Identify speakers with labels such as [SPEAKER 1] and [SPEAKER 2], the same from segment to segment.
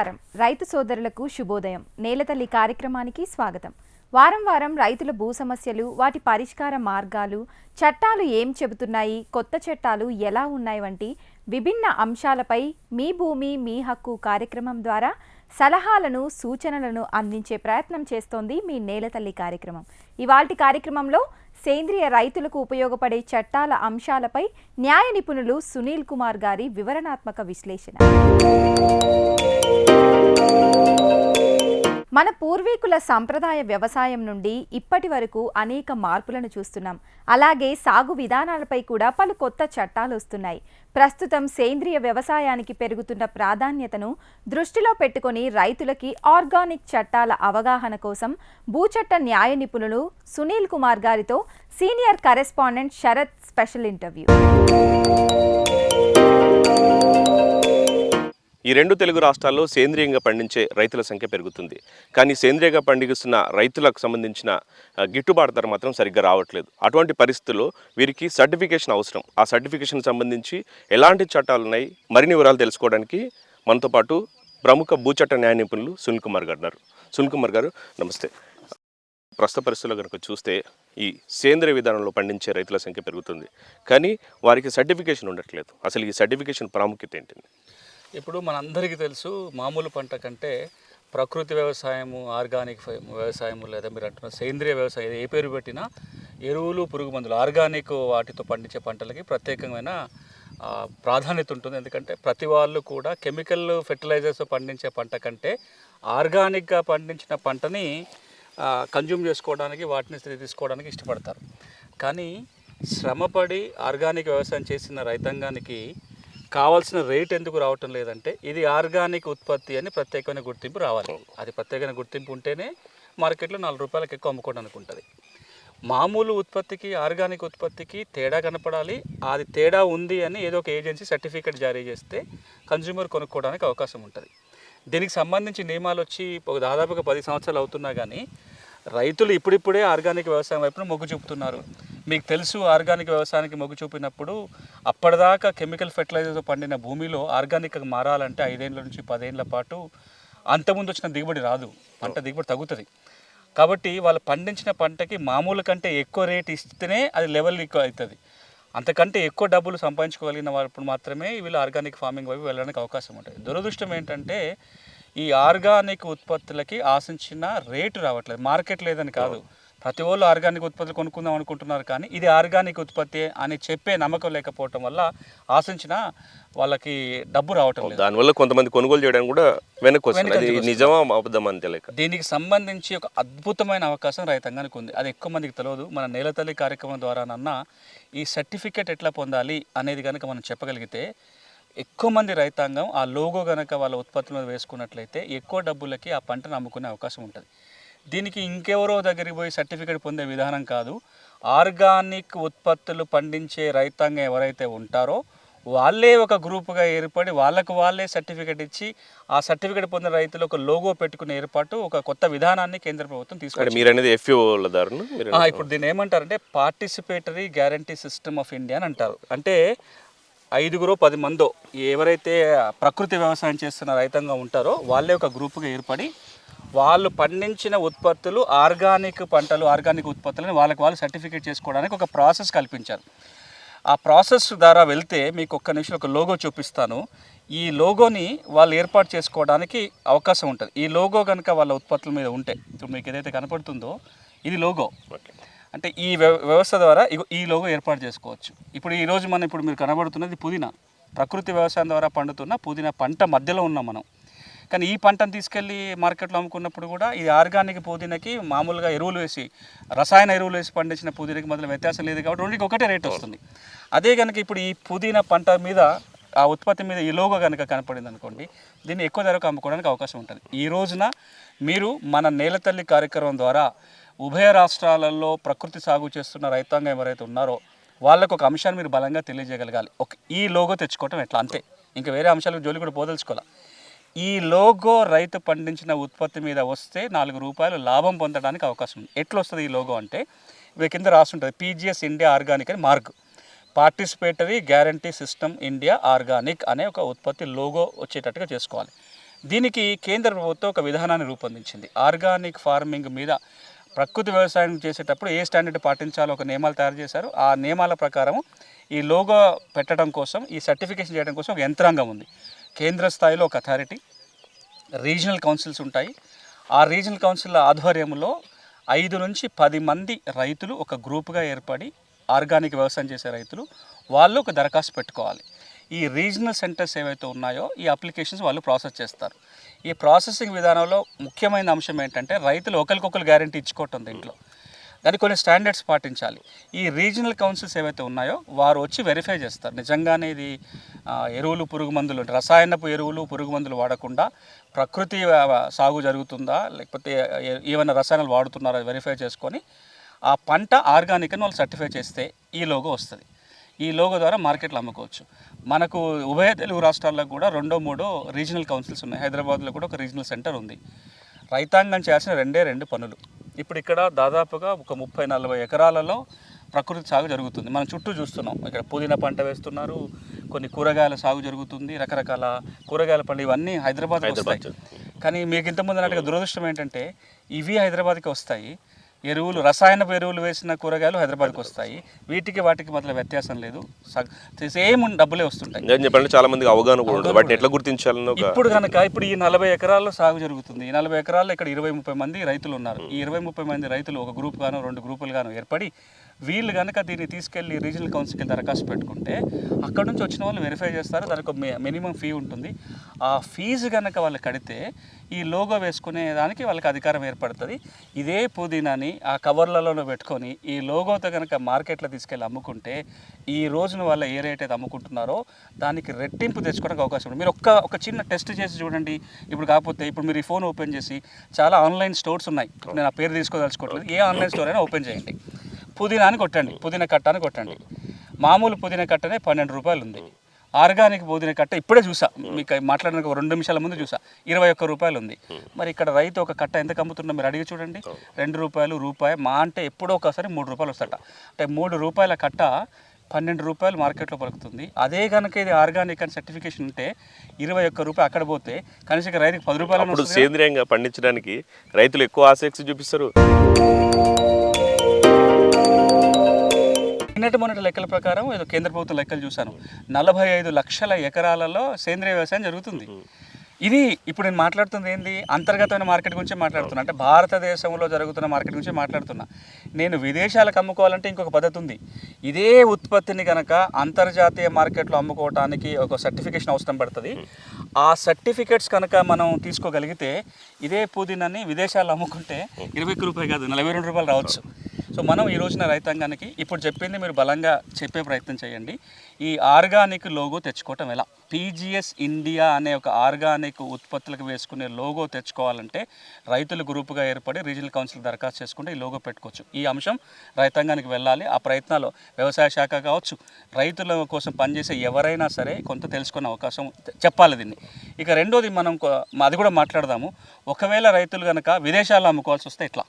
[SPEAKER 1] నమస్కారం. రైతు సోదరులకు శుభోదయం. నేలతల్లి కార్యక్రమానికి స్వాగతం. వారం వారం రైతుల భూ సమస్యలు వాటి పరిష్కార మార్గాలు చట్టాలు ఏం చెబుతున్నాయి కొత్త చట్టాలు ఎలా ఉన్నాయి వంటి విభిన్న అంశాలపై మీ భూమి మీ హక్కు కార్యక్రమం ద్వారా సలహాలను సూచనలను అందించే ప్రయత్నం చేస్తోంది మీ నేలతల్లి కార్యక్రమం. ఇవాల్టి కార్యక్రమంలో సేంద్రియ రైతులకు ఉపయోగపడే చట్టాల అంశాలపై న్యాయ నిపుణులు సునీల్ కుమార్ గారి వివరణాత్మక విశ్లేషణ. మన పూర్వీకుల సంప్రదాయ వ్యవసాయం నుండి ఇప్పటి వరకు అనేక మార్పులను చూస్తున్నాం. అలాగే సాగు విధానాలపై కూడా పలు కొత్త చట్టాలు వస్తున్నాయి. ప్రస్తుతం సేంద్రియ వ్యవసాయానికి పెరుగుతున్న ప్రాధాన్యతను దృష్టిలో పెట్టుకొని రైతులకి ఆర్గానిక్ చట్టాల అవగాహన కోసం భూచట్ట న్యాయ నిపుణులు సునీల్ కుమార్ గారితో senior correspondent Sharath special interview.
[SPEAKER 2] ఈ రెండు తెలుగు రాష్ట్రాల్లో సేంద్రియంగా పండించే రైతుల సంఖ్య పెరుగుతుంది. కానీ సేంద్రియంగా పండిస్తున్న రైతులకు సంబంధించిన గిట్టుబాటు ధర మాత్రం సరిగ్గా రావట్లేదు. అటువంటి పరిస్థితుల్లో వీరికి సర్టిఫికేషన్ అవసరం. ఆ సర్టిఫికేషన్ సంబంధించి ఎలాంటి చట్టాలు ఉన్నాయి? మరిన్ని వివరాలు తెలుసుకోవడానికి మనతో పాటు ప్రముఖ భూచట్ట న్యాయ నిపుణులు సునీల్ కుమార్ గారు ఉన్నారు. సునీల్ కుమార్ గారు నమస్తే. ప్రస్తుత పరిస్థితుల్లో కనుక చూస్తే ఈ సేంద్రియ విధానంలో పండించే రైతుల సంఖ్య పెరుగుతుంది. కానీ వారికి సర్టిఫికేషన్ ఉండట్లేదు. అసలు ఈ సర్టిఫికేషన్ ప్రాముఖ్యత ఏంటండి
[SPEAKER 3] ఇప్పుడు మనందరికీ తెలుసు మామూలు పంట కంటే ప్రకృతి వ్యవసాయము ఆర్గానిక్ వ్యవసాయము లేదా మీరు అంటున్న సేంద్రియ వ్యవసాయం ఏ పేరు పెట్టినా ఎరువులు పురుగు మందులు ఆర్గానిక్ వాటితో పండించే పంటలకి ప్రత్యేకమైన ప్రాధాన్యత ఉంటుంది. ఎందుకంటే ప్రతి వాళ్ళు కూడా కెమికల్ ఫెర్టిలైజర్స్ పండించే పంట కంటే ఆర్గానిక్గా పండించిన పంటని కన్జ్యూమ్ చేసుకోవడానికి వాటిని తీసుకోవడానికి ఇష్టపడతారు. కానీ శ్రమపడి ఆర్గానిక్ వ్యవసాయం చేసిన రైతాంగానికి కావాల్సిన రేట్ ఎందుకు రావటం లేదంటే ఇది ఆర్గానిక్ ఉత్పత్తి అని ప్రత్యేకమైన గుర్తింపు రావాలి. అది ప్రత్యేకమైన గుర్తింపు ఉంటేనే మార్కెట్లో నాలుగు రూపాయలకి ఎక్కువ అమ్ముకోవడానికి ఉంటుంది మామూలు ఉత్పత్తికి ఆర్గానిక్ ఉత్పత్తికి తేడా కనపడాలి. అది తేడా ఉంది అని ఏదో ఒక ఏజెన్సీ సర్టిఫికేట్ జారీ చేస్తే కన్జ్యూమర్ కొనుక్కోవడానికి అవకాశం ఉంటుంది. దీనికి సంబంధించి నియమాలు వచ్చి ఒక దాదాపుగా పది సంవత్సరాలు అవుతున్నా కానీ రైతులు ఇప్పుడిప్పుడే ఆర్గానిక్ వ్యవసాయం వైపున మొగ్గు చూపుతున్నారు. మీకు తెలుసు ఆర్గానిక్ వ్యవసాయానికి మొగ్గు చూపినప్పుడు అప్పటిదాకా కెమికల్ ఫెర్టిలైజర్తో పండిన భూమిలో ఆర్గానిక్గా మారాలంటే ఐదేళ్ళ నుంచి పదేళ్ళ పాటు అంతకుముందు వచ్చిన దిగుబడి రాదు. పంట దిగుబడి తగ్గుతుంది. కాబట్టి వాళ్ళు పండించిన పంటకి మామూలు కంటే ఎక్కువ రేట్ ఇస్తేనే అది లెవెల్ ఎక్కువ అవుతుంది. అంతకంటే ఎక్కువ డబ్బులు సంపాదించుకోగలిగిన వాళ్ళు మాత్రమే వీళ్ళు ఆర్గానిక్ ఫార్మింగ్ వైపు వెళ్ళడానికి అవకాశం ఉంటుంది. దురదృష్టం ఏంటంటే ఈ ఆర్గానిక్ ఉత్పత్తులకి ఆశించిన రేటు రావట్లేదు. మార్కెట్ లేదని కాదు. ప్రతి వాళ్ళు ఆర్గానిక్ ఉత్పత్తులు కొనుక్కుందాం అనుకుంటున్నారు కానీ ఇది ఆర్గానిక్ ఉత్పత్తి అని చెప్పే నమ్మకం లేకపోవటం వల్ల ఆశించిన వాళ్ళకి డబ్బు రావటం లేదు.
[SPEAKER 2] దానివల్ల కొంతమంది కొనుగోలు చేయడానికి కూడా వెనక్కి నిజమా అబద్ధమా అని తెలియక.
[SPEAKER 3] దీనికి సంబంధించి ఒక అద్భుతమైన అవకాశం రైతాంగానికి ఉంది. అది ఎక్కువ మందికి తెలియదు. మన నేలతల్లి కార్యక్రమం ద్వారానన్నా ఈ సర్టిఫికేట్ ఎట్లా పొందాలి అనేది కనుక మనం చెప్పగలిగితే ఎక్కువ మంది రైతాంగం ఆ లోగో కనుక వాళ్ళ ఉత్పత్తుల మీద వేసుకున్నట్లయితే ఎక్కువ డబ్బులకి ఆ పంటను అమ్ముకునే అవకాశం ఉంటుంది. దీనికి ఇంకెవరో దగ్గరికి పోయి సర్టిఫికేట్ పొందే విధానం కాదు. ఆర్గానిక్ ఉత్పత్తులు పండించే రైతాంగం ఎవరైతే ఉంటారో వాళ్ళే ఒక గ్రూపుగా ఏర్పడి వాళ్ళకు వాళ్ళే సర్టిఫికేట్ ఇచ్చి ఆ సర్టిఫికేట్ పొందిన రైతులు ఒక లోగో పెట్టుకునే ఏర్పాటు ఒక కొత్త విధానాన్ని కేంద్ర ప్రభుత్వం తీసుకొచ్చింది.
[SPEAKER 2] మీరు అనేది
[SPEAKER 3] ఇప్పుడు దీన్ని ఏమంటారంటే participatory guarantee system of India అని అంటారు. అంటే ఐదుగురు పది మందో ఎవరైతే ప్రకృతి వ్యవసాయం చేస్తున్న రైతాంగం ఉంటారో వాళ్ళే ఒక గ్రూపుగా ఏర్పడి వాళ్ళు పండించిన ఉత్పత్తులు ఆర్గానిక్ పంటలు ఆర్గానిక్ ఉత్పత్తులను వాళ్ళకి వాళ్ళు సర్టిఫికేట్ చేసుకోవడానికి ఒక ప్రాసెస్ కల్పించారు. ఆ ప్రాసెస్ ద్వారా వెళ్తే మీకు ఒక్క నిమిషం ఒక లోగో చూపిస్తాను. ఈ లోగోని వాళ్ళు ఏర్పాటు చేసుకోవడానికి అవకాశం ఉంటుంది. ఈ లోగో కనుక వాళ్ళ ఉత్పత్తుల మీద ఉంటే ఇప్పుడు మీకు ఏదైతే కనపడుతుందో ఇది లోగో.
[SPEAKER 2] ఓకే.
[SPEAKER 3] అంటే ఈ వ్యవ- వ్యవస్థ ద్వారా ఇగో ఈ లోగో ఏర్పాటు చేసుకోవచ్చు. ఇప్పుడు ఈ రోజు మనం ఇప్పుడు మీరు కనబడుతున్నది పుదీనా. ప్రకృతి వ్యవసాయం ద్వారా పండుతున్న పుదీనా పంట మధ్యలో ఉన్నాం మనం. కానీ ఈ పంటను తీసుకెళ్ళి మార్కెట్లో అమ్ముకున్నప్పుడు కూడా ఇది ఆర్గానిక్ పుదీనాకి మామూలుగా ఎరువులు వేసి రసాయన ఎరువులు వేసి పండించిన పుదీనాకి మధ్యలో వ్యత్యాసం లేదు కాబట్టి రెండుకి ఒకటే రేట్ వస్తుంది. అదే కనుక ఇప్పుడు ఈ పుదీనా పంట మీద ఆ ఉత్పత్తి మీద ఈ లోగో కనుక కనపడింది అనుకోండి దీన్ని ఎక్కువ ధరకు అమ్ముకోవడానికి అవకాశం ఉంటుంది. ఈ రోజున మీరు మన నేలతల్లి కార్యక్రమం ద్వారా ఉభయ రాష్ట్రాలలో ప్రకృతి సాగు చేస్తున్న రైతాంగం ఎవరైతే ఉన్నారో వాళ్ళకు ఒక అంశాన్ని మీరు బలంగా తెలియజేయగలగాలి. ఒక ఈ లోగో తెచ్చుకోవటం ఎట్లా? అంతే. ఇంకా వేరే అంశాలకు జోలి కూడా పోదలుచుకోవాలి? ఈ లోగో రైతు పండించిన ఉత్పత్తి మీద వస్తే నాలుగు రూపాయలు లాభం పొందడానికి అవకాశం ఉంది. ఎట్లా వస్తుంది ఈ లోగో అంటే ఇవి కింద రాస్తుంటుంది పీజీఎస్ ఇండియా ఆర్గానిక్ అని mark. Participatory guarantee system India organic అనే ఒక ఉత్పత్తి లోగో వచ్చేటట్టుగా చేసుకోవాలి. దీనికి కేంద్ర ప్రభుత్వం ఒక విధానాన్ని రూపొందించింది. ఆర్గానిక్ ఫార్మింగ్ మీద ప్రకృతి వ్యవసాయం చేసేటప్పుడు ఏ స్టాండర్డ్ పాటించాలో ఒక నియమాలు తయారు చేశారు. ఆ నియమాల ప్రకారం ఈ లోగో పెట్టడం కోసం ఈ సర్టిఫికేషన్ చేయడం కోసం ఒక యంత్రాంగం ఉంది. కేంద్ర స్థాయిలో ఒక అథారిటీ రీజనల్ కౌన్సిల్స్ ఉంటాయి. ఆ రీజనల్ కౌన్సిల్ ఆధ్వర్యంలో ఐదు నుంచి పది మంది రైతులు ఒక గ్రూప్గా ఏర్పడి ఆర్గానిక్ వ్యవసాయం చేసే రైతులు వాళ్ళు ఒక దరఖాస్తు పెట్టుకోవాలి. ఈ రీజనల్ సెంటర్స్ ఏవైతే ఉన్నాయో ఈ అప్లికేషన్స్ వాళ్ళు ప్రాసెస్ చేస్తారు. ఈ ప్రాసెసింగ్ విధానంలో ముఖ్యమైన అంశం ఏంటంటే రైతులు ఒకరికొకరు గ్యారంటీ ఇచ్చుకోవటం దీంట్లో. దానికి కొన్ని స్టాండర్డ్స్ పాటించాలి. ఈ రీజనల్ కౌన్సిల్స్ ఏవైతే ఉన్నాయో వారు వచ్చి వెరిఫై చేస్తారు. నిజంగానే ఇది ఎరువులు పురుగు మందులు రసాయనపు ఎరువులు పురుగు మందులు వాడకుండా ప్రకృతి సాగు జరుగుతుందా? లేకపోతే ఏమైనా రసాయనాలు వాడుతున్నారా? వెరిఫై చేసుకొని ఆ పంట ఆర్గానిక్ అని వాళ్ళు సర్టిఫై చేస్తే ఈ లోగో వస్తుంది. ఈ లోగో ద్వారా మార్కెట్లో అమ్ముకోవచ్చు. మనకు ఉభయ తెలుగు రాష్ట్రాల్లో కూడా రెండో మూడో రీజనల్ కౌన్సిల్స్ ఉన్నాయి. హైదరాబాద్లో కూడా ఒక రీజనల్ సెంటర్ ఉంది. రైతాంగం చేయాల్సిన రెండే రెండు పనులు. ఇప్పుడు ఇక్కడ దాదాపుగా ఒక ముప్పై నలభై ఎకరాలలో ప్రకృతి సాగు జరుగుతుంది. మనం చుట్టూ చూస్తున్నాం. ఇక్కడ పుదీనా పంట వేస్తున్నారు. కొన్ని కూరగాయల సాగు జరుగుతుంది. రకరకాల కూరగాయల పంట ఇవన్నీ హైదరాబాద్
[SPEAKER 2] హైదరాబాద్
[SPEAKER 3] వస్తాయి. కానీ మీకు ఇంతకుముందు అన్నట్టుగా దురదృష్టం ఏంటంటే ఇవి హైదరాబాద్కి వస్తాయి. ఎరువులు రసాయనపు ఎరువులు వేసిన కూరగాయలు హైదరాబాద్కి వస్తాయి. వీటికి వాటికి మధ్య వ్యత్యాసం లేదు. సేమ్ డబ్బులే వస్తుంటాయి.
[SPEAKER 2] చెప్పాలంటే చాలా మందికి అవగాహన కూడా వాటిని ఎట్లా గుర్తించాలని
[SPEAKER 3] ఇప్పుడు కనుక ఇప్పుడు ఈ నలభై ఎకరాల్లో సాగు జరుగుతుంది. ఈ నలభై ఎకరాల్లో ఇక్కడ ఇరవై ముప్పై మంది రైతులు ఉన్నారు. ఈ ఇరవై ముప్పై మంది రైతులు ఒక గ్రూప్ గాను రెండు గ్రూపులు గాను ఏర్పడి వీళ్ళు కనుక దీన్ని తీసుకెళ్ళి రీజనల్ కౌన్సిల్కి దరఖాస్తు పెట్టుకుంటే అక్కడ నుంచి వచ్చిన వాళ్ళు వెరిఫై చేస్తారు. దానికి ఒక మినిమం ఫీ ఉంటుంది. ఆ ఫీజు కనుక వాళ్ళు కడితే ఈ లోగో వేసుకునే దానికి వాళ్ళకి అధికారం ఏర్పడుతుంది. ఇదే పుదీనాని ఆ కవర్లలో పెట్టుకొని ఈ లోగోతో కనుక మార్కెట్లో తీసుకెళ్ళి అమ్ముకుంటే ఈ రోజున వాళ్ళ ఏ రేట్ అయితే అమ్ముకుంటున్నారో దానికి రెట్టింపు తెచ్చుకోవడానికి అవకాశం ఉంది మీరు ఒక్క ఒక చిన్న టెస్ట్ చేసి చూడండి. ఇప్పుడు కాకపోతే ఇప్పుడు మీరు ఈ ఫోన్ ఓపెన్ చేసి చాలా ఆన్లైన్ స్టోర్స్ ఉన్నాయి. నేను ఆ పేరు తీసుకోదలుచుకోవట్లేదు. ఏ ఆన్లైన్ స్టోర్ అయినా ఓపెన్ చేయండి. పుదీనా అని కొట్టండి పుదీనా కట్ట అని కొట్టండి. మామూలు పుదీనా కట్టనే పన్నెండు రూపాయలు ఉంది. ఆర్గానిక్ పుదీనా కట్ట ఇప్పుడే చూసా. మీకు మాట్లాడిన ఒక రెండు నిమిషాల ముందు చూసా. ఇరవై ఒక్క రూపాయలు ఉంది. మరి ఇక్కడ రైతు ఒక కట్ట ఎంత అమ్ముతుందో మీరు అడిగి చూడండి. రెండు రూపాయలు రూపాయి మా అంటే ఎప్పుడో ఒకసారి మూడు రూపాయలు వస్తాట అంటే మూడు రూపాయల కట్ట పన్నెండు రూపాయలు మార్కెట్లో పలుకుతుంది. అదే కనుక ఇది ఆర్గానిక్ అని సర్టిఫికేషన్ ఉంటే ఇరవై ఒక్క రూపాయి అక్కడ పోతే కనీసం రైతుకి పది రూపాయలు
[SPEAKER 2] సేంద్రియంగా పండించడానికి రైతులు ఎక్కువ ఆసక్తి చూపిస్తారు.
[SPEAKER 3] నిన్నటి మొన్నటి లెక్కల ప్రకారం ఏదో కేంద్ర ప్రభుత్వ లెక్కలు చూశాను. నలభై ఐదు లక్షల ఎకరాలలో సేంద్రియ వ్యవసాయం జరుగుతుంది. ఇది ఇప్పుడు నేను మాట్లాడుతుంది ఏంది? అంతర్గతమైన మార్కెట్ గురించి మాట్లాడుతున్నా. అంటే భారతదేశంలో జరుగుతున్న మార్కెట్ గురించి మాట్లాడుతున్నా. నేను విదేశాలకు అమ్ముకోవాలంటే ఇంకొక పద్ధతి ఉంది. ఇదే ఉత్పత్తిని కనుక అంతర్జాతీయ మార్కెట్లో అమ్ముకోవడానికి ఒక సర్టిఫికేషన్ అవసరం పడుతుంది. ఆ సర్టిఫికేట్స్ కనుక మనం తీసుకోగలిగితే ఇదే పుదీనాన్ని విదేశాల్లో అమ్ముకుంటే ఇరవై రూపాయలు కాదు నలభై రెండు రూపాయలు రావచ్చు. సో మనం ఈ రోజున రైతాంగానికి ఇప్పుడు చెప్పింది మీరు బలంగా చెప్పే ప్రయత్నం చేయండి. ఈ ఆర్గానిక్ లోగో తెచ్చుకోవటం ఎలా? పీజీఎస్ ఇండియా అనే ఒక ఆర్గానిక్ ఉత్పత్తులకు వేసుకునే లోగో తెచ్చుకోవాలంటే రైతులు గ్రూపుగా ఏర్పడి రీజనల్ కౌన్సిల్ దరఖాస్తు చేసుకుంటే ఈ లోగో పెట్టుకోవచ్చు. ఈ అంశం రైతాంగానికి వెళ్ళాలి. ఆ ప్రయత్నాలు వ్యవసాయ శాఖ కావచ్చు రైతుల కోసం పనిచేసే ఎవరైనా సరే కొంత తెలుసుకునే అవకాశం చెప్పాలి దీన్ని. ఇక రెండోది మనం అది కూడా మాట్లాడదాము. ఒకవేళ రైతులు కనుక విదేశాల్లో అమ్ముకోవాల్సి వస్తే ఎట్లా?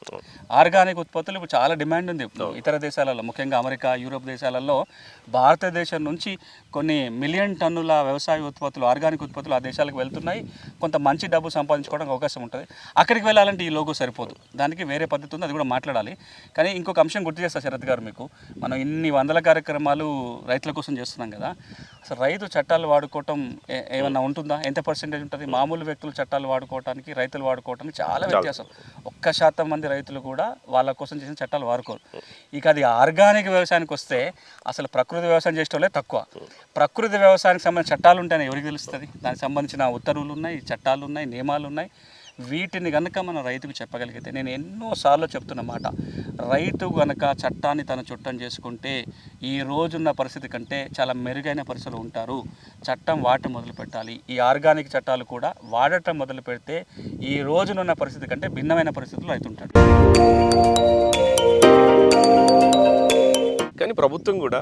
[SPEAKER 3] ఆర్గానిక్ ఉత్పత్తులు ఇప్పుడు చాలా డిమాండ్ ఉంది. ఇతర దేశాలలో ముఖ్యంగా అమెరికా యూరోప్ దేశాలలో భారతదేశం నుంచి కొన్ని మిలియన్ టన్నుల వ్యవసాయ ఉత్పత్తులు ఆర్గానిక్ ఉత్పత్తులు ఆ దేశాలకు వెళ్తున్నాయి. కొంత మంచి డబ్బు సంపాదించుకోవడానికి అవకాశం ఉంటుంది. అక్కడికి వెళ్ళాలంటే ఈ లోగో సరిపోదు. దానికి వేరే పద్ధతి ఉంది అది కూడా మాట్లాడాలి. కానీ ఇంకొక అంశం గుర్తు చేస్తా శరత్ గారు మీకు. మనం ఇన్ని వందల కార్యక్రమాలు రైతుల కోసం చేస్తున్నాం కదా. అసలు రైతు చట్టాలు వాడుకోవటం ఏమన్నా ఉంటుందా? ఎంత పర్సెంటేజ్ ఉంటుంది? మామూలు వ్యక్తులు చట్టాలు వాడుకోవటానికి రైతులు వాడుకోవటానికి చాలా వ్యత్యాసం. ఒక్క శాతం మంది రైతులు కూడా వాళ్ళ కోసం చేసిన చట్టాలు వాడుకోరు. ఇక అది ఆర్గానిక్ వ్యవసాయానికి వస్తే అసలు ప్రకృతి వ్యవసాయం చేసే వాళ్ళే తక్కువ. ప్రకృతి వ్యవసాయానికి సంబంధించిన చట్టాలు ఉంటాయని ఎవరికి తెలుస్తుంది? దానికి సంబంధించిన ఉత్తర్వులు ఉన్నాయి చట్టాలు ఉన్నాయి నియమాలు ఉన్నాయి. వీటిని కనుక మనం రైతుకు చెప్పగలిగితే నేను ఎన్నోసార్లు చెప్తున్న మాట. రైతు కనుక చట్టాన్ని తన చుట్టం చేసుకుంటే ఈ రోజున్న పరిస్థితి కంటే చాలా మెరుగైన పరిస్థితులు ఉంటారు. చట్టం వాడటం మొదలు పెట్టాలి. ఈ ఆర్గానిక్ చట్టాలు కూడా వాడటం మొదలు పెడితే ఈ రోజునున్న పరిస్థితి కంటే భిన్నమైన పరిస్థితులు రైతు ఉంటాడు
[SPEAKER 2] ప్రభుత్వం కూడా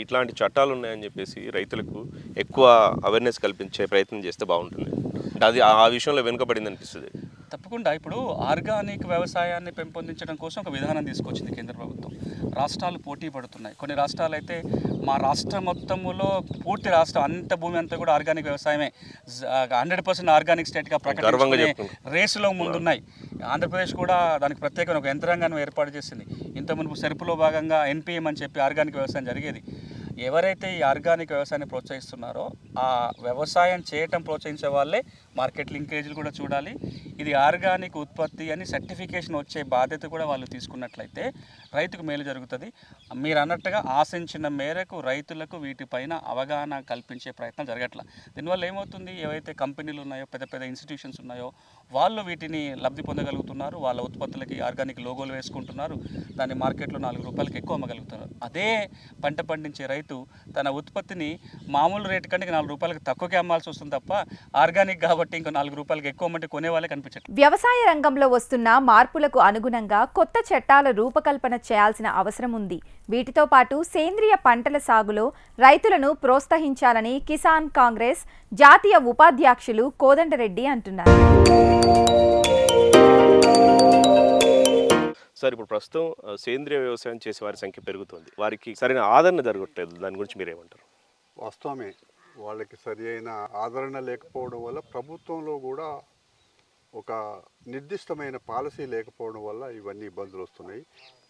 [SPEAKER 2] ఇట్లాంటి చట్టాలు ఉన్నాయని చెప్పేసి రైతులకు ఎక్కువ అవేర్నెస్ కల్పించే ప్రయత్నం చేస్తే బాగుంటుంది. అది ఆ విషయంలో వెనుకబడింది అనిపిస్తుంది.
[SPEAKER 3] తప్పకుండా. ఇప్పుడు ఆర్గానిక్ వ్యవసాయాన్ని పెంపొందించడం కోసం ఒక విధానం తీసుకొచ్చింది కేంద్ర ప్రభుత్వం. రాష్ట్రాలు పోటీ పడుతున్నాయి. కొన్ని రాష్ట్రాలు అయితే మా రాష్ట్రం మొత్తంలో పూర్తి రాష్ట్రం అంత భూమి అంతా కూడా ఆర్గానిక్ వ్యవసాయమే. హండ్రెడ్ పర్సెంట్ ఆర్గానిక్ స్టేట్గా ప్రకటించుకునే. రేసులో ముందున్నాయి. ఆంధ్రప్రదేశ్ కూడా దానికి ప్రత్యేకమైన ఒక యంత్రాంగాన్ని ఏర్పాటు చేసింది. ఇంత మునుపు సెరుపులో భాగంగా ఎన్పిఎం అని చెప్పి ఆర్గానిక్ వ్యవసాయం జరిగేది. ఎవరైతే ఈ ఆర్గానిక్ వ్యవసాయాన్ని ప్రోత్సహిస్తున్నారో ఆ వ్యవసాయం చేయటం ప్రోత్సహించే వాళ్ళే మార్కెట్ లింకేజీలు కూడా చూడాలి. ఇది ఆర్గానిక్ ఉత్పత్తి అని సర్టిఫికేషన్ వచ్చే బాధ్యత కూడా వాళ్ళు తీసుకున్నట్లయితే రైతుకు మేలు జరుగుతుంది. మీరు అన్నట్టుగా ఆశించిన మేరకు రైతులకు వీటిపైన అవగాహన కల్పించే ప్రయత్నం జరగట్ల. దీనివల్ల ఏమవుతుంది? ఏవైతే కంపెనీలు ఉన్నాయో పెద్ద పెద్ద ఇన్స్టిట్యూషన్స్ ఉన్నాయో వాళ్ళు వీటిని లబ్ధి పొందగలుగుతున్నారు. వాళ్ళ ఉత్పత్తులకి ఆర్గానిక్ లోగోలు వేసుకుంటున్నారు. దాన్ని మార్కెట్లో నాలుగు రూపాయలకి ఎక్కువ అమ్మగలుగుతున్నారు. అదే పంట పండించే రైతు తన ఉత్పత్తిని మామూలు రేటు కంటే నాలుగు రూపాయలకి తక్కువకే అమ్మాల్సి వస్తుంది తప్ప ఆర్గానిక్ కాబట్టి ఇంకో నాలుగు రూపాయలకి ఎక్కువ అమ్మంటే కొనే వాళ్ళే కనిపించట్లేదు
[SPEAKER 1] వ్యవసాయ రంగంలో వస్తున్న మార్పులకు అనుగుణంగా కొత్త చట్టాల రూపకల్పన చేయాల్సిన అవసరం ఉంది. వీటితో పాటు సేంద్రియ పంటల సాగులో రైతులను ప్రోత్సహించాలని కిసాన్ కాంగ్రెస్ జాతీయ ఉపాధ్యక్షులు కోదండరెడ్డి అంటున్నారు.
[SPEAKER 2] సార్ ఇప్పుడు ప్రస్తుతం సేంద్రియ వ్యవసాయం చేసే వారి సంఖ్య పెరుగుతుంది. వారికి సరైన ఆదరణ జరగట్లేదు దాని గురించి మీరు ఏమంటారు
[SPEAKER 4] వాస్తవమే. వాళ్ళకి సరి అయిన ఆదరణ లేకపోవడం వల్ల ప్రభుత్వంలో కూడా ఒక నిర్దిష్టమైన పాలసీ లేకపోవడం వల్ల ఇవన్నీ ఇబ్బందులు వస్తున్నాయి.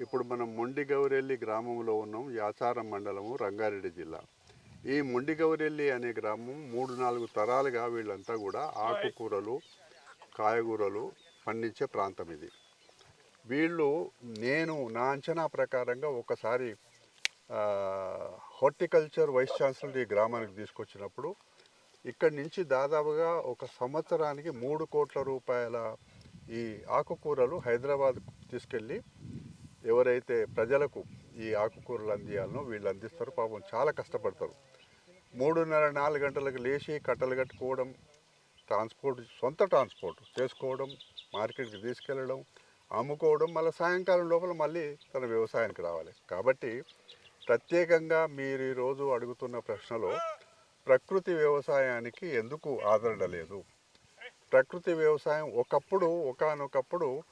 [SPEAKER 4] ఇప్పుడు మనం మొండిగౌరెల్లి గ్రామంలో ఉన్నాం యాచారం మండలము రంగారెడ్డి జిల్లా. ఈ మొండిగౌరెల్లి అనే గ్రామం మూడు నాలుగు తరాలుగా వీళ్ళంతా కూడా ఆకుకూరలు కాయగూరలు పండించే ప్రాంతం ఇది. వీళ్ళు నేను నా అంచనా ప్రకారంగా ఒకసారి హార్టికల్చర్ వైస్ ఛాన్సలర్ ఈ గ్రామానికి తీసుకొచ్చినప్పుడు ఇక్కడి నుంచి దాదాపుగా ఒక సంవత్సరానికి మూడు కోట్ల రూపాయల ఈ ఆకుకూరలు హైదరాబాద్ తీసుకెళ్ళి ఎవరైతే ప్రజలకు ఈ ఆకుకూరలు అందియాలనో వీళ్ళు అందిస్తారు. పాపం చాలా కష్టపడతారు. మూడున్నర నాలుగు గంటలకు లేచి కట్టలు కట్టుకోవడం ట్రాన్స్పోర్ట్ సొంత ట్రాన్స్పోర్ట్ చేసుకోవడం మార్కెట్కి తీసుకెళ్ళడం అమ్ముకోవడం మళ్ళీ సాయంకాలం లోపల మళ్ళీ తన వ్యవసాయానికి రావాలి. కాబట్టి ప్రత్యేకంగా మీరు ఈరోజు అడుగుతున్న ప్రశ్నలో ప్రకృతి వ్యవసాయానికి ఎందుకు ఆదరణ లేదు? ప్రకృతి వ్యవసాయం ఒకప్పుడు ఒకానొకప్పుడు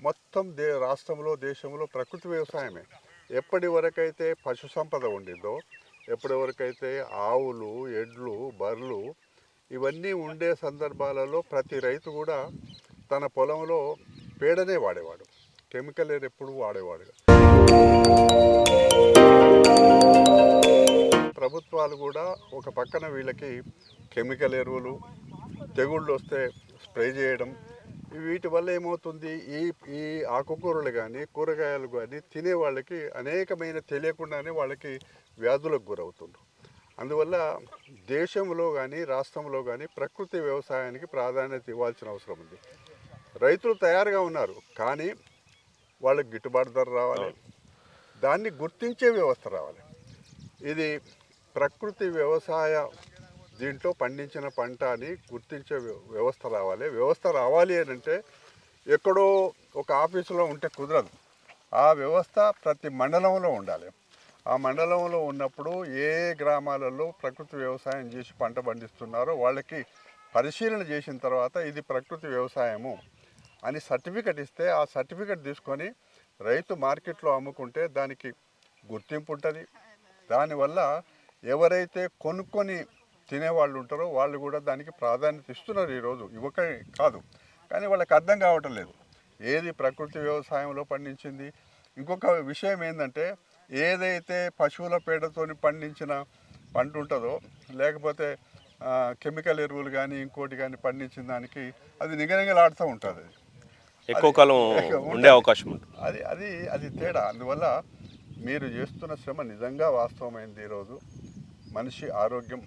[SPEAKER 4] మొత్తం దే రాష్ట్రంలో దేశంలో ప్రకృతి వ్యవసాయమే. ఎప్పటి వరకైతే పశు సంపద ఉండిందో ఎప్పటి వరకైతే ఆవులు ఎడ్లు బర్రెలు ఇవన్నీ ఉండే సందర్భాలలో ప్రతి రైతు కూడా తన పొలంలో పేడనే వాడేవాడు. కెమికల్ ఎప్పుడు వాడేవాడు ప్రభుత్వాలు కూడా ఒక పక్కన వీళ్ళకి కెమికల్ ఎరువులు తెగుళ్ళు వస్తే స్ప్రే చేయడం వీటి వల్ల ఏమవుతుంది? ఈ ఈ ఆకుకూరలు కానీ కూరగాయలు కానీ తినే వాళ్ళకి అనేకమైన తెలియకుండానే వాళ్ళకి వ్యాధులకు గురవుతుండ్రు. అందువల్ల దేశంలో కానీ రాష్ట్రంలో కానీ ప్రకృతి వ్యవసాయానికి ప్రాధాన్యత ఇవ్వాల్సిన అవసరం ఉంది. రైతులు తయారుగా ఉన్నారు కానీ వాళ్ళకి గిట్టుబాటు ధర రావాలి. దాన్ని గుర్తించే వ్యవస్థ రావాలి. ఇది ప్రకృతి వ్యవసాయ దీంట్లో పండించిన పంట అని గుర్తించే వ్య- వ్యవస్థ రావాలి. వ్యవస్థ రావాలి అని అంటే ఎక్కడో ఒక ఆఫీసులో ఉంటే కుదరదు. ఆ వ్యవస్థ ప్రతి మండలంలో ఉండాలి. ఆ మండలంలో ఉన్నప్పుడు ఏ గ్రామాలలో ప్రకృతి వ్యవసాయం చేసి పంట పండిస్తున్నారో వాళ్ళకి పరిశీలన చేసిన తర్వాత ఇది ప్రకృతి వ్యవసాయము అని సర్టిఫికెట్ ఇస్తే ఆ సర్టిఫికెట్ తీసుకొని రైతు మార్కెట్లో అమ్ముకుంటే దానికి గుర్తింపు ఉంటుంది. దానివల్ల ఎవరైతే కొనుక్కొని తినేవాళ్ళు ఉంటారో వాళ్ళు కూడా దానికి ప్రాధాన్యత ఇస్తున్నారు ఈరోజు. యువక కాదు. కానీ వాళ్ళకి అర్థం కావటం లేదు. ఏది ప్రకృతి వ్యవసాయంలో పండించింది? ఇంకొక విషయం ఏంటంటే ఏదైతే పశువుల పేడతోని పండించిన పంట ఉంటుందో లేకపోతే కెమికల్ ఎరువులు కానీ ఇంకోటి కానీ పండించిన దానికి అది నిగనిగలాడుతూ ఉంటుంది.
[SPEAKER 2] ఎక్కువ కాలం ఉండే అవకాశం
[SPEAKER 4] అది అది అది తేడా. అందువల్ల మీరు చేస్తున్న శ్రమ నిజంగా వాస్తవమైంది ఈరోజు. మనిషి ఆరోగ్యం.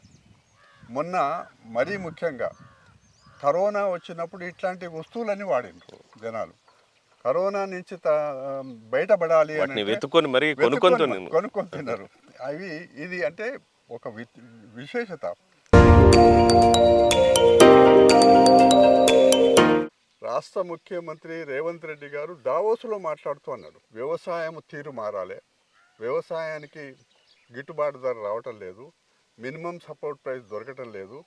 [SPEAKER 4] మొన్న మరీ ముఖ్యంగా కరోనా వచ్చినప్పుడు ఇట్లాంటి వస్తువులన్నీ వాడిండ్రు జనాలు. కరోనా నుంచి త- బయటపడాలి
[SPEAKER 2] వెతుక్కొని మరీ కొనుక్కొని.
[SPEAKER 4] కొనుక్కొని తిన్నారు. అవి ఇది అంటే ఒక విశేషత. రాష్ట్ర ముఖ్యమంత్రి రేవంత్ రెడ్డి గారు దావోసులో మాట్లాడుతూ అన్నాడు వ్యవసాయం తీరు మారాలి. వ్యవసాయానికి గిట్టుబాటు ధర రావటం లేదు. మినిమం సపోర్ట్ ప్రైస్ దొరకటం లేదు.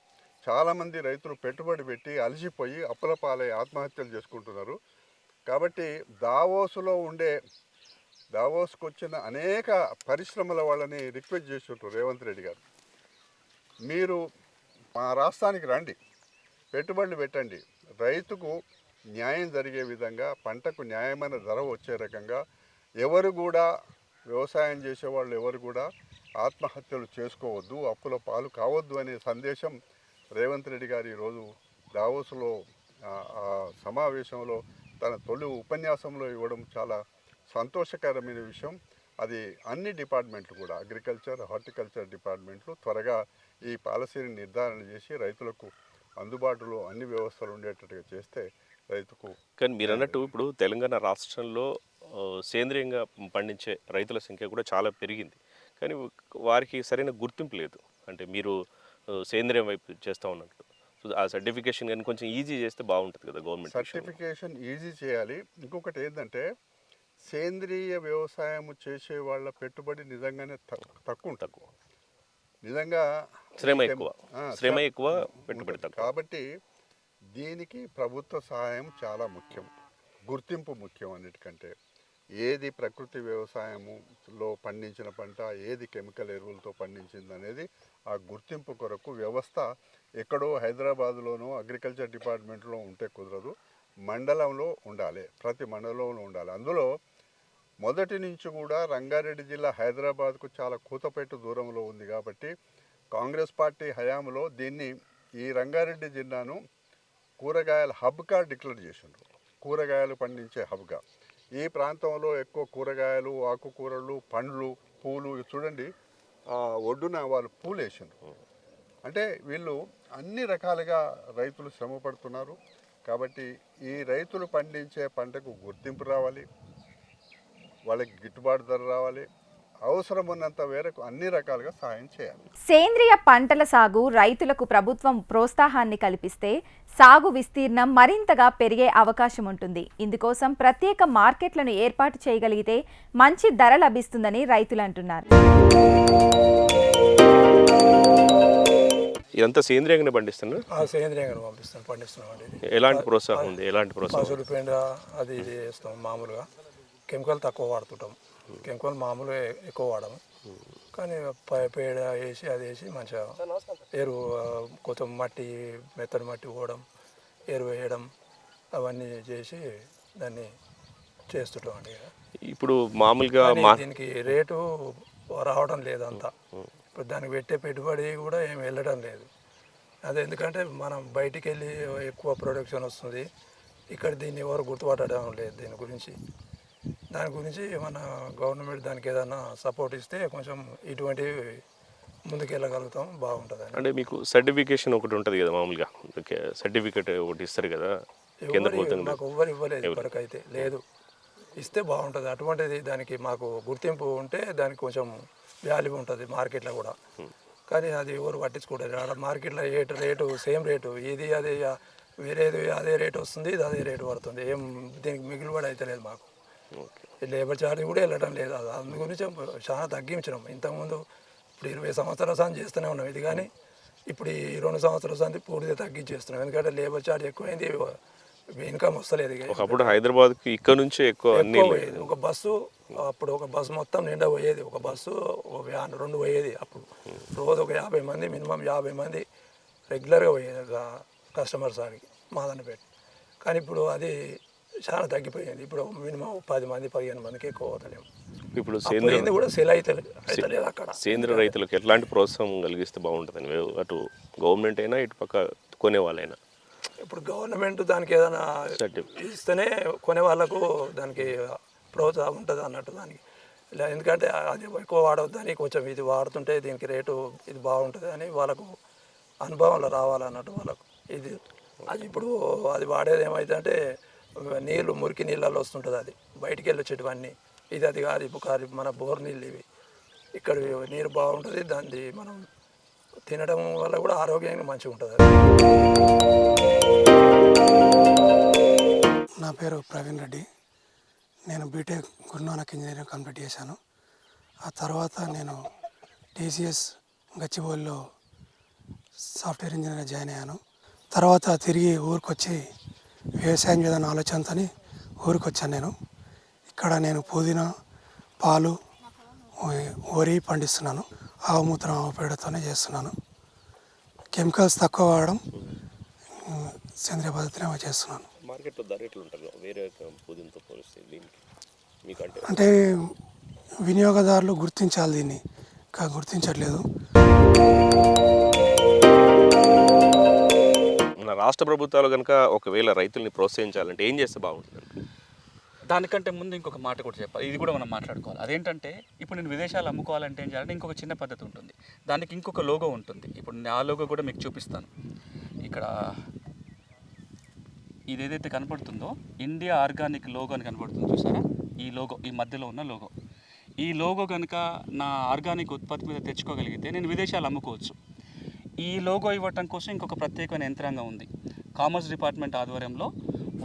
[SPEAKER 4] చాలామంది రైతులు పెట్టుబడి పెట్టి అలసిపోయి అప్పుల పాలై ఆత్మహత్యలు చేసుకుంటున్నారు. కాబట్టి దావోసులో ఉండే దావోస్కి వచ్చిన అనేక పరిశ్రమల వాళ్ళని రిక్వెస్ట్ చేస్తుంటారు రేవంత్ రెడ్డి గారు. మీరు మా రాష్ట్రానికి రండి. పెట్టుబడులు పెట్టండి. రైతుకు న్యాయం జరిగే విధంగా పంటకు న్యాయమైన ధర వచ్చే రకంగా ఎవరు కూడా వ్యవసాయం చేసేవాళ్ళు ఎవరు కూడా ఆత్మహత్యలు చేసుకోవద్దు అప్పుల పాలు కావద్దు అనే సందేశం రేవంత్ రెడ్డి గారు ఈరోజు దావోస్లో సమావేశంలో తన తొలి ఉపన్యాసంలో ఇవ్వడం చాలా సంతోషకరమైన విషయం. అది అన్ని డిపార్ట్మెంట్లు కూడా అగ్రికల్చర్ హార్టికల్చర్ డిపార్ట్మెంట్లు త్వరగా ఈ పాలసీని నిర్ధారణ చేసి రైతులకు అందుబాటులో అన్ని వ్యవస్థలు ఉండేటట్టుగా చేస్తే రైతుకు
[SPEAKER 2] కానీ మీరు అన్నట్టు ఇప్పుడు తెలంగాణ రాష్ట్రంలో సేంద్రియంగా పండించే రైతుల సంఖ్య కూడా చాలా పెరిగింది. కానీ వారికి సరైన గుర్తింపు లేదు. అంటే మీరు సేంద్రియం వైపు చేస్తూ ఉన్నట్లు సో ఆ సర్టిఫికేషన్ కానీ కొంచెం ఈజీ చేస్తే బాగుంటుంది కదా గవర్నమెంట్
[SPEAKER 4] సర్టిఫికేషన్ ఈజీ చేయాలి. ఇంకొకటి ఏంటంటే సేంద్రియ వ్యవసాయం చేసే వాళ్ళ పెట్టుబడి నిజంగానే తక్కు- తక్కువ. ఉంటుంది.
[SPEAKER 2] తక్కువ.
[SPEAKER 4] నిజంగా
[SPEAKER 2] శ్రమ ఎక్కువ. శ్రమ ఎక్కువ పెట్టుబడి. తక్కువ.
[SPEAKER 4] కాబట్టి దీనికి ప్రభుత్వ సహాయం చాలా ముఖ్యం. గుర్తింపు ముఖ్యం అన్నిటికంటే. ఏది ప్రకృతి వ్యవసాయములో పండించిన పంట ఏది కెమికల్ ఎరువులతో పండించింది అనేది ఆ గుర్తింపు కొరకు వ్యవస్థ ఎక్కడో హైదరాబాద్లోనో అగ్రికల్చర్ డిపార్ట్మెంట్లో ఉంటే కుదరదు. మండలంలో ఉండాలి ప్రతి మండలంలో ఉండాలి. అందులో మొదటి నుంచి కూడా రంగారెడ్డి జిల్లా హైదరాబాద్కు చాలా కూతపెట్టు దూరంలో ఉంది కాబట్టి కాంగ్రెస్ పార్టీ హయాంలో దీన్ని ఈ రంగారెడ్డి జిల్లాను కూరగాయల హబ్గా డిక్లేర్ చేసిండ్రు. కూరగాయలు పండించే హబ్గా. ఈ ప్రాంతంలో ఎక్కువ కూరగాయలు ఆకుకూరలు పండ్లు పూలు చూడండి ఒడ్డున వాళ్ళు పూలు వేసిండ్రు అంటే వీళ్ళు అన్ని రకాలుగా రైతులు శ్రమ పడుతున్నారు. కాబట్టి ఈ రైతులు పండించే పంటకు గుర్తింపు రావాలి. వాళ్ళకి గిట్టుబాటు ధర రావాలి. అవసరం ఉన్నంత మేరకు అన్ని రకాలుగా సహాయం చేయాలి.
[SPEAKER 1] సేంద్రియ పంటల సాగు రైతులకు ప్రభుత్వం ప్రోత్సాహాన్ని కల్పిస్తే సాగు విస్తీర్ణం మరింతగా పెరిగే అవకాశం ఉంటుంది. ఇందుకోసం ప్రత్యేక మార్కెట్లను ఏర్పాటు చేయగలిగితే మంచి ధర లభిస్తుందని రైతులు అంటున్నారు.
[SPEAKER 2] ఇదంతా సేంద్రియంగానే పండిస్తున్నారు?
[SPEAKER 5] ఆ సేంద్రియంగా పంపిస్తాం పండిస్తున్నాం అండి
[SPEAKER 2] ఎలాంటి ప్రోత్సాహం ఉంది? ఎలాంటి ప్రోత్సాహం?
[SPEAKER 5] పశువుల పెండ అది ఇది వేస్తాం మామూలుగా. కెమికల్ తక్కువ వాడుతుంటాం. కెమికల్ మామూలుగా ఎ- ఎక్కువ వాడము. కానీ ప- పేడ వేసి అది వేసి మంచిగా ఎరువు కొంచెం మట్టి మెత్తడి మట్టి పోవడం ఎరువు వేయడం అవన్నీ చేసి దాన్ని చేస్తుంటాం అండి.
[SPEAKER 2] ఇప్పుడు మామూలుగా
[SPEAKER 5] దీనికి రేటు రావడం లేదు అంతా. ఇప్పుడు దానికి పెట్టే పెట్టుబడి కూడా ఏం వెళ్ళడం లేదు. అదే ఎందుకంటే మనం బయటికి వెళ్ళి ఎక్కువ ప్రొడక్షన్ వస్తుంది. ఇక్కడ దీన్ని ఎవరు గుర్తుపట్టడం లేదు దీని గురించి. దాని గురించి మన గవర్నమెంట్ దానికి ఏదైనా సపోర్ట్ ఇస్తే కొంచెం ఇటువంటివి ముందుకెళ్ళగలుగుతాం బాగుంటుందని.
[SPEAKER 2] అంటే మీకు సర్టిఫికేషన్ ఒకటి ఉంటుంది కదా మామూలుగా? సర్టిఫికేట్ ఒకటి ఇస్తారు కదా కేంద్ర ప్రభుత్వం
[SPEAKER 5] మాకు ఎవ్వరు ఇవ్వలేదు ఇప్పటికైతే లేదు. ఇస్తే బాగుంటుంది. అటువంటిది దానికి మాకు గుర్తింపు ఉంటే దానికి కొంచెం వాల్యూ ఉంటుంది మార్కెట్లో కూడా. కానీ అది ఎవరు పట్టించుకోవట్లేదు ఆడ మార్కెట్లో ఏ రేటు సేమ్ రేటు. ఇది అది వేరేది అదే రేటు వస్తుంది ఇది అదే రేటు పడుతుంది. ఏం దీనికి మిగులుబడి అయితే లేదు మాకు. లేబర్ ఛార్జ్ కూడా వెళ్ళడం లేదు. అది అందు గురించి చాలా తగ్గించినాం. ఇంతకుముందు ఇప్పుడు ఇరవై సంవత్సరాల సార్లు చేస్తూనే ఉన్నాం. ఇది కానీ ఇప్పుడు ఈ రెండు సంవత్సరాల సంది పూర్తిగా తగ్గించేస్తున్నాం. ఎందుకంటే లేబర్ ఛార్జ్ ఎక్కువైంది. ఇన్కమ్ వస్తలేదు.
[SPEAKER 2] ఒకప్పుడు హైదరాబాద్కి ఇక్కడ నుంచే ఎక్కువ అన్ని
[SPEAKER 5] పోయేది. ఒక బస్సు అప్పుడు ఒక బస్సు మొత్తం నిండా పోయేది. ఒక బస్సు ఒక వ్యాన్ రెండు పోయేది అప్పుడు. రోజు ఒక యాభై మంది మినిమం యాభై మంది రెగ్యులర్గా పోయేది కస్టమర్స్ ఆడికి మాదన్నపేట కానీ ఇప్పుడు అది చాలా తగ్గిపోయింది. ఇప్పుడు మినిమం పది మంది పదిహేను మందికి ఎక్కువ పోతలేము
[SPEAKER 2] ఇప్పుడు సేంద్రియ
[SPEAKER 5] కూడా సెల్ అవుతలేదు అక్కడ.
[SPEAKER 2] సేంద్రియ రైతులకు ఎట్లాంటి ప్రోత్సాహం కలిగిస్తే బాగుంటుందని? అటు గవర్నమెంట్ అయినా ఇటు పక్క కొనే వాళ్ళైనా?
[SPEAKER 5] ఇప్పుడు గవర్నమెంట్ దానికి ఏదైనా. ఇస్తేనే కొనే వాళ్ళకు దానికి ప్రోత్సాహం ఉంటుంది అన్నట్టు దానికి. ఇలా ఎందుకంటే అది ఎక్కువ వాడవద్దని కొంచెం ఇది వాడుతుంటే దీనికి రేటు ఇది బాగుంటుంది అని వాళ్ళకు అనుభవంలో రావాలన్నట్టు వాళ్ళకు. ఇది అది ఇప్పుడు అది వాడేది ఏమైందంటే నీళ్ళు మురికి నీళ్ళలో వస్తుంటుంది అది. బయటికి వెళ్ళి వచ్చేటివన్నీ ఇది అది కాదు ఇప్పుడు కాదు మన బోర్ నీళ్ళు ఇవి. ఇక్కడ నీరు బాగుంటుంది దాన్ని మనం తినడం వల్ల కూడా ఆరోగ్యంగా మంచిగా ఉంటుంది అది.
[SPEAKER 6] నా పేరు ప్రవీణ్ రెడ్డి. నేను బీటెక్ గురునానక్ ఇంజనీరింగ్ కంప్లీట్ చేశాను. ఆ తర్వాత నేను టీసీఎస్ గచ్చిబౌలిలో సాఫ్ట్వేర్ ఇంజనీర్ జాయిన్ అయ్యాను. తర్వాత తిరిగి ఊరికొచ్చి వ్యవసాయం చేద్దాం ఆలోచనతో ఊరికి వచ్చాను నేను. ఇక్కడ నేను పుదీనా పాలు వరి పండిస్తున్నాను. ఆవు మూత్రం ఆవు పేడతోనే చేస్తున్నాను. కెమికల్స్ తక్కువ వాడడం సేంద్రియ పద్ధతినే చేస్తున్నాను.
[SPEAKER 2] మార్కెట్లో ధర వేరే పుదీనతో పోలిస్తే దీనికి
[SPEAKER 6] అంటే వినియోగదారులు గుర్తించాలి దీన్ని ఇంకా గుర్తించట్లేదు.
[SPEAKER 2] రాష్ట్ర ప్రభుత్వాలు కనుక ఒకవేళ రైతుల్ని ప్రోత్సహించాలంటే ఏం చేస్తే బాగుంటుంది?
[SPEAKER 3] దానికంటే ముందు ఇంకొక మాట కూడా చెప్పాలి. ఇది కూడా మనం మాట్లాడుకోవాలి. అదేంటంటే ఇప్పుడు నేను విదేశాలు అమ్ముకోవాలంటే ఏం చేయాలంటే ఇంకొక చిన్న పద్ధతి ఉంటుంది. దానికి ఇంకొక లోగో ఉంటుంది. ఇప్పుడు నేను ఆ లోగో కూడా మీకు చూపిస్తాను. ఇక్కడ ఇది ఏదైతే కనపడుతుందో ఇండియా ఆర్గానిక్ లోగో అని కనపడుతుంది చూసారా? ఈ లోగో ఈ మధ్యలో ఉన్న లోగో. ఈ లోగో కనుక నా ఆర్గానిక్ ఉత్పత్తి మీద తెచ్చుకోగలిగితే నేను విదేశాలు అమ్ముకోవచ్చు. ఈ లోగో ఇవ్వటం కోసం ఇంకొక ప్రత్యేకమైన యంత్రాంగం ఉంది. కామర్స్ డిపార్ట్మెంట్ ఆధ్వర్యంలో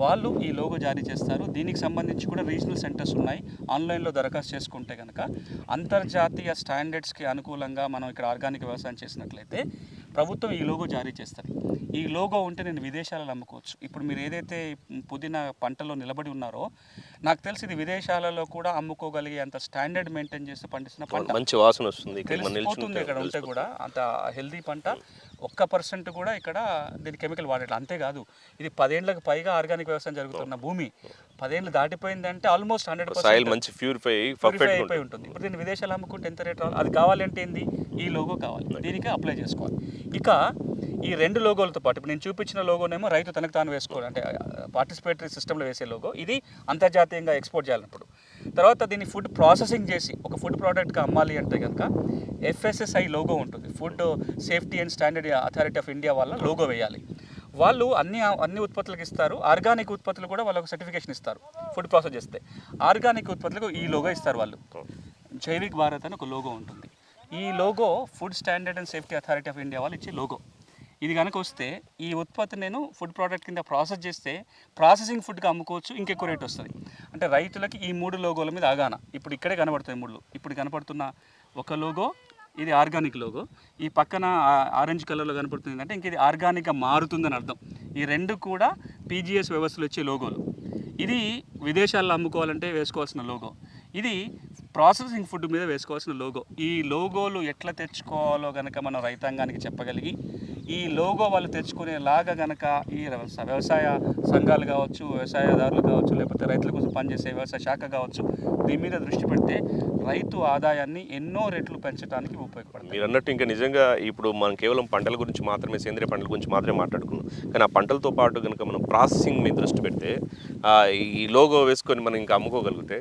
[SPEAKER 3] వాళ్ళు ఈ లోగో జారీ చేస్తారు. దీనికి సంబంధించి కూడా రీజనల్ సెంటర్స్ ఉన్నాయి. ఆన్లైన్లో దరఖాస్తు చేసుకుంటే కనుక అంతర్జాతీయ స్టాండర్డ్స్కి అనుకూలంగా మనం ఇక్కడ ఆర్గానిక్ వ్యవసాయం చేసినట్లయితే ప్రభుత్వం ఈ లోగో జారీ చేస్తుంది. ఈ లోగో ఉంటే నేను విదేశాలలో అమ్ముకోవచ్చు. ఇప్పుడు మీరు ఏదైతే పుదీనా పంటలో నిలబడి ఉన్నారో నాకు తెలిసి ఇది విదేశాలలో కూడా అమ్ముకోగలిగే అంత స్టాండర్డ్ మెయింటైన్ చేస్తూ పండిస్తున్న పంట.
[SPEAKER 2] మంచి వాసన వస్తుంది
[SPEAKER 3] తెలిసిపోతుంది ఇక్కడ ఉంటే కూడా అంత హెల్దీ పంట. ఒక్క పర్సెంట్ కూడా ఇక్కడ దీని కెమికల్ వాడేట్లు అంతేకాదు ఇది పదేళ్ళకు పైగా ఆర్గానిక్ వ్యవసాయం జరుగుతున్న భూమి పదేళ్ళు దాటిపోయిందంటే ఆల్మోస్ట్ హండ్రెడ్
[SPEAKER 2] సాయిల్ మంచి ప్యూరిఫై పర్ఫెక్ట్
[SPEAKER 3] అయిపోయి ఉంటుంది. ఇప్పుడు దీన్ని విదేశాలు అమ్ముకుంటే ఎంత రేట్ రావాలి? అది కావాలంటే ఏంది? ఈ లోగో కావాలి. దీనికి అప్లై చేసుకోవాలి. ఇక ఈ రెండు లోగోలతో పాటు ఇప్పుడు నేను చూపించిన లోగోనేమో రైతు తనకు తాను వేసుకోవాలి. అంటే పార్టిసిపేటరీ సిస్టంలో వేసే లోగో ఇది అంతర్జాతీయంగా ఎక్స్పోర్ట్ చేయాలన్నప్పుడు. తర్వాత దీన్ని ఫుడ్ ప్రాసెసింగ్ చేసి ఒక ఫుడ్ ప్రోడక్ట్గా అమ్మాలి అంటే కనుక ఎఫ్ఎస్ఎస్ఐ లోగో ఉంటుంది. Food safety and standard authority of India వల్ల లోగో వేయాలి. వాళ్ళు అన్ని అన్ని ఉత్పత్తులకు ఇస్తారు. ఆర్గానిక్ ఉత్పత్తులు కూడా వాళ్ళకు సర్టిఫికేషన్ ఇస్తారు. ఫుడ్ ప్రాసెస్ చేస్తే. ఆర్గానిక్ ఉత్పత్తులకు ఈ లోగో ఇస్తారు వాళ్ళు. జైవిక్ భారత్ అని ఒక లోగో ఉంటుంది. ఈ logo food standard and safety authority of India వాళ్ళు ఇచ్చే లోగో ఇది కనుక వస్తే ఈ ఉత్పత్తి నేను ఫుడ్ ప్రోడక్ట్ కింద ప్రాసెస్ చేస్తే ప్రాసెసింగ్ ఫుడ్గా అమ్ముకోవచ్చు ఇంకెక్కువ రేట్ వస్తుంది. అంటే రైతులకి ఈ మూడు లోగోల మీద ఆగాన? ఇప్పుడు ఇక్కడే కనబడుతుంది మూడు ఇప్పుడు కనపడుతున్న ఒక లోగో ఇది ఆర్గానిక్ లోగో. ఈ పక్కన ఆరెంజ్ కలర్లో కనపడుతుంది అంటే ఇంక ఇది ఆర్గానిక్గా మారుతుందని అర్థం. ఈ రెండు కూడా పీజీఎస్ వ్యవస్థలు వచ్చే లోగోలు. ఇది విదేశాల్లో అమ్ముకోవాలంటే వేసుకోవాల్సిన లోగో. ఇది ప్రాసెసింగ్ ఫుడ్ మీద వేసుకోవాల్సిన లోగో. ఈ లోగోలు ఎట్లా తెచ్చుకోవాలో కనుక మనం రైతాంగానికి చెప్పగలిగి ఈ లోగో వాళ్ళు తెచ్చుకునేలాగా గనక ఈ వ్యవసాయ సంఘాలు కావచ్చు వ్యవసాయదారులు కావచ్చు లేకపోతే రైతుల కోసం పనిచేసే వ్యవసాయ శాఖ కావచ్చు దీని మీద దృష్టి పెడితే రైతు ఆదాయాన్ని ఎన్నో రెట్లు పెంచడానికి ఉపయోగపడుతుంది
[SPEAKER 2] మీరు అన్నట్టు ఇంకా నిజంగా ఇప్పుడు మనం కేవలం పంటల గురించి మాత్రమే సేంద్రియ పంటల గురించి మాత్రమే మాట్లాడుకున్నాం. కానీ ఆ పంటలతో పాటు కనుక మనం ప్రాసెసింగ్ మీద దృష్టి పెడితే ఈ లోగో వేసుకొని మనం ఇంకా అమ్ముకోగలిగితే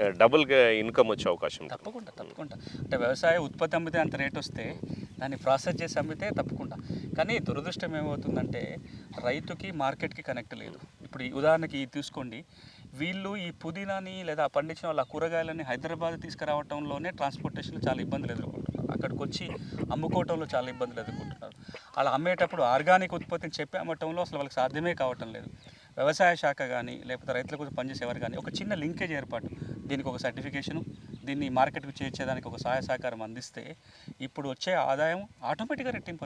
[SPEAKER 2] డబుల్గా ఇన్కమ్ వచ్చే అవకాశం
[SPEAKER 3] తప్పకుండా తప్పకుండా. అంటే వ్యవసాయ ఉత్పత్తి అమ్మితే అంత రేట్ వస్తే దాన్ని ప్రాసెస్ చేసి అమ్మితే తప్పకుండా. కానీ దురదృష్టం ఏమవుతుందంటే రైతుకి మార్కెట్కి కనెక్ట్ లేదు. ఇప్పుడు ఈ ఉదాహరణకి ఇది తీసుకోండి. వీళ్ళు ఈ పుదీనాని లేదా పండించిన వాళ్ళ కూరగాయలని హైదరాబాద్ తీసుకురావటంలోనే ట్రాన్స్పోర్టేషన్లో చాలా ఇబ్బందులు ఎదుర్కొంటున్నారు. అక్కడికి వచ్చి అమ్ముకోవటంలో చాలా ఇబ్బందులు ఎదుర్కొంటున్నారు. అలా అమ్మేటప్పుడు ఆర్గానిక్ ఉత్పత్తిని చెప్పి అమ్మటంలో అసలు వాళ్ళకి సాధ్యమే కావటం లేదు. వ్యవసాయ శాఖ కానీ లేకపోతే రైతుల కోసం పనిచేసేవారు కానీ ఒక చిన్న లింకేజ్ ఏర్పాటు. దీనికి ఒక సర్టిఫికేషను దీన్ని మార్కెట్కు చేర్చేదానికి ఒక సహాయ సహకారం అందిస్తే ఇప్పుడు వచ్చే ఆదాయం ఆటోమేటిక్గా రెట్టింపు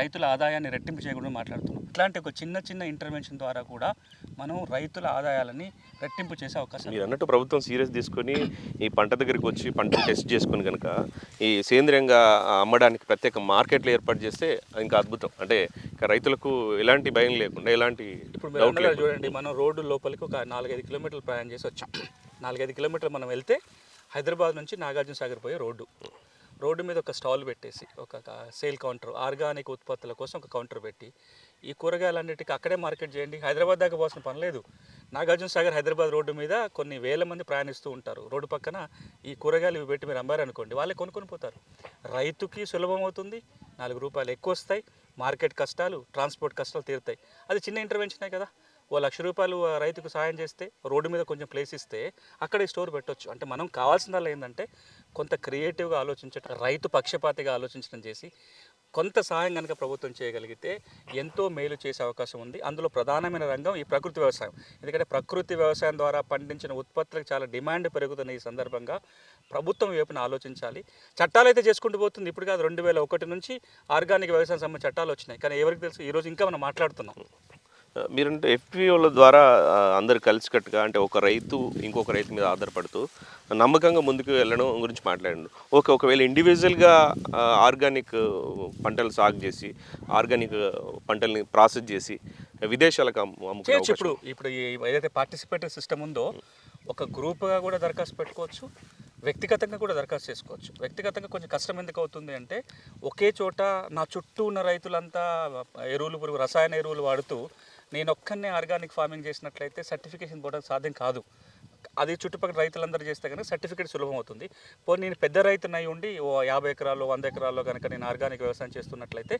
[SPEAKER 3] రైతుల ఆదాయాన్ని రెట్టింపు చేయకుండా మాట్లాడుతున్నాం. ఇట్లాంటి ఒక చిన్న చిన్న ఇంటర్వెన్షన్ ద్వారా కూడా మనం రైతుల ఆదాయాలని రెట్టింపు చేసే అవకాశం
[SPEAKER 2] మీరు అన్నట్టు ప్రభుత్వం సీరియస్ తీసుకొని ఈ పంట దగ్గరికి వచ్చి పంటను టెస్ట్ చేసుకొని కనుక ఈ సేంద్రియంగా అమ్మడానికి ప్రత్యేక మార్కెట్లు ఏర్పాటు చేస్తే ఇంకా అద్భుతం. అంటే ఇంకా రైతులకు ఎలాంటి భయం లేకుండా ఎలాంటి
[SPEAKER 3] ఇప్పుడు చూడండి మనం రోడ్డు లోపలికి ఒక నాలుగైదు కిలోమీటర్లు ప్రయాణం చేసి వచ్చాం. నాలుగైదు కిలోమీటర్లు మనం వెళ్తే హైదరాబాద్ నుంచి నాగార్జున సాగర్ పోయే రోడ్డు. రోడ్డు మీద ఒక స్టాల్ పెట్టేసి ఒక సేల్ కౌంటర్ ఆర్గానిక్ ఉత్పత్తుల కోసం ఒక కౌంటర్ పెట్టి ఈ కూరగాయలన్నిటికీ అక్కడే మార్కెట్ చేయండి. హైదరాబాద్ దాకా పోవాల్సిన పని లేదు. నాగార్జున సాగర్ హైదరాబాద్ రోడ్డు మీద కొన్ని వేల మంది ప్రయాణిస్తూ ఉంటారు. రోడ్డు పక్కన ఈ కూరగాయలు ఇవి పెట్టి మీరు అమ్మారనుకోండి వాళ్ళే కొనుక్కొని పోతారు. రైతుకి సులభం అవుతుంది. నాలుగు రూపాయలు ఎక్కువ వస్తాయి. మార్కెట్ కష్టాలు ట్రాన్స్పోర్ట్ కష్టాలు తీరుతాయి. అది చిన్న ఇంటర్వెన్షనే కదా. ఓ లక్ష రూపాయలు రైతుకు సాయం చేస్తే రోడ్డు మీద కొంచెం ప్లేస్ ఇస్తే అక్కడ ఈ స్టోర్ పెట్టొచ్చు. అంటే మనం కావాల్సిందల్లా ఏంటంటే కొంత క్రియేటివ్గా ఆలోచించడం రైతు పక్షపాతిగా ఆలోచించడం చేసి కొంత సహాయం కనుక ప్రభుత్వం చేయగలిగితే ఎంతో మేలు చేసే అవకాశం ఉంది. అందులో ప్రధానమైన రంగం ఈ ప్రకృతి వ్యవసాయం. ఎందుకంటే ప్రకృతి వ్యవసాయం ద్వారా పండించిన ఉత్పత్తులకు చాలా డిమాండ్ పెరుగుతున్న ఈ సందర్భంగా ప్రభుత్వం వైపున ఆలోచించాలి. చట్టాలు అయితే చేసుకుంటూ పోతుంది. ఇప్పుడు కాదు రెండు వేల ఒకటి నుంచి ఆర్గానిక్ వ్యవసాయం సంబంధించిన చట్టాలు వచ్చినాయి. కానీ ఎవరికి తెలుసు? ఈరోజు ఇంకా మనం మాట్లాడుతున్నాం.
[SPEAKER 2] మీరంటే ఎఫ్పిఓల ద్వారా అందరు కలిసికట్టుగా అంటే ఒక రైతు ఇంకొక రైతు మీద ఆధారపడుతూ నమ్మకంగా ముందుకు వెళ్ళడం గురించి మాట్లాడండి. ఒక ఒకవేళ ఇండివిజువల్గా ఆర్గానిక్ పంటలు సాగు చేసి ఆర్గానిక్ పంటల్ని ప్రాసెస్ చేసి విదేశాలకు అమ్ము- అమ్ముకునే
[SPEAKER 3] చేయొచ్చు
[SPEAKER 2] అవకాశం.
[SPEAKER 3] ఇప్పుడు ఇప్పుడు ఈ ఏదైతే పార్టిసిపేటరీ సిస్టమ్ ఉందో ఒక గ్రూప్గా కూడా దరఖాస్తు పెట్టుకోవచ్చు వ్యక్తిగతంగా కూడా దరఖాస్తు చేసుకోవచ్చు. వ్యక్తిగతంగా కొంచెం కష్టం ఎందుకు అవుతుంది అంటే ఒకే చోట నా చుట్టూ ఉన్న రైతులంతా ఎరువులు పురుగు రసాయన ఎరువులు వాడుతూ నేను ఒక్కనే ఆర్గానిక్ ఫార్మింగ్ చేసినట్లయితే సర్టిఫికేషన్ పోవడం సాధ్యం కాదు. అది చుట్టుపక్కల రైతులందరూ చేస్తే కనుక సర్టిఫికేట్ సులభం అవుతుంది. పోనీ నేను పెద్ద రైతునై ఉండి ఓ యాభై ఎకరాల్లో వంద ఎకరాల్లో కనుక నేను ఆర్గానిక్ వ్యవసాయం చేస్తున్నట్లయితే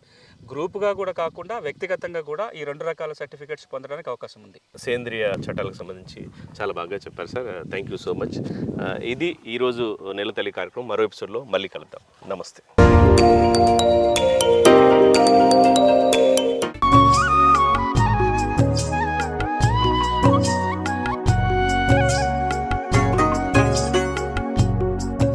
[SPEAKER 3] గ్రూప్గా కూడా కాకుండా వ్యక్తిగతంగా కూడా ఈ రెండు రకాల సర్టిఫికేట్స్ పొందడానికి అవకాశం ఉంది.
[SPEAKER 2] సేంద్రియ చట్టాలకు సంబంధించి చాలా బాగా చెప్పారు sir. Thank you so much ఇది ఈరోజు నెలతల్లి కార్యక్రమం. మరో ఎపిసోడ్లో మళ్ళీ కలుద్దాం. నమస్తే.